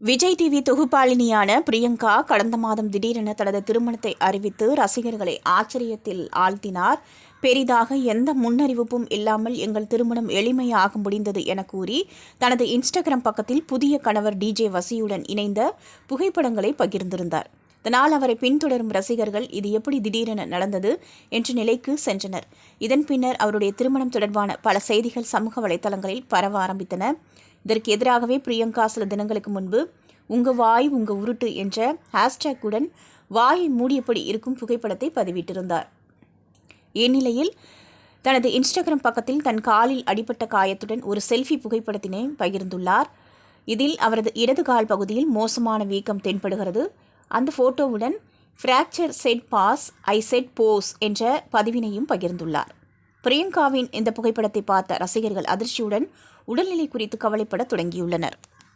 Vijay TV தொகுப்பாளினியான Priyanka கடந்த மாதம் திடீரென தனது திருமணத்தை அறிவித்து ரசிகர்களை ஆச்சரியத்தில் ஆழ்த்தினார். பெரிதாக எந்த முன்னறிவிப்பும் இல்லாமல் எங்கள் திருமணம் எளிமையாக முடிந்தது என கூறி தனது இன்ஸ்டாகிராம் பக்கத்தில் புதிய கணவர் டிஜே வசியுடன் இணைந்த புகைப்படங்களை பகிர்ந்திருந்தார். இதனால் அவரை பின்தொடரும் ரசிகர்கள் இது எப்படி திடீரென நடந்தது என்ற நிலைக்கு சென்றனர். இதன் பின்னர் அவருடைய திருமணம் தொடர்பான பல செய்திகள் சமூக வலைதளங்களில் பரவ ஆரம்பித்தன. இதற்கு எதிராகவே பிரியங்கா சில தினங்களுக்கு முன்பு உங்க வாய் உங்க உருட்டு என்ற ஹேஷ்டேக்குடன் வாயை மூடியபடி இருக்கும் புகைப்படத்தை பதிவிட்டிருந்தார். இந்நிலையில் தனது இன்ஸ்டாகிராம் பக்கத்தில் தன் காலில் அடிபட்ட காயத்துடன் ஒரு செல்ஃபி புகைப்படத்தினை பகிர்ந்துள்ளார். இதில் அவரது இடது கால் பகுதியில் மோசமான வீக்கம் தென்படுகிறது. அந்த ஃபோட்டோவுடன் fracture said pause I said pose என்ற பதிவினையும் பகிர்ந்துள்ளார். பிரியங்காவின் இந்த புகைப்படத்தை பார்த்த ரசிகர்கள் அதிர்ச்சியுடன் உடல்நிலை குறித்து கவலைப்பட தொடங்கியுள்ளனர்.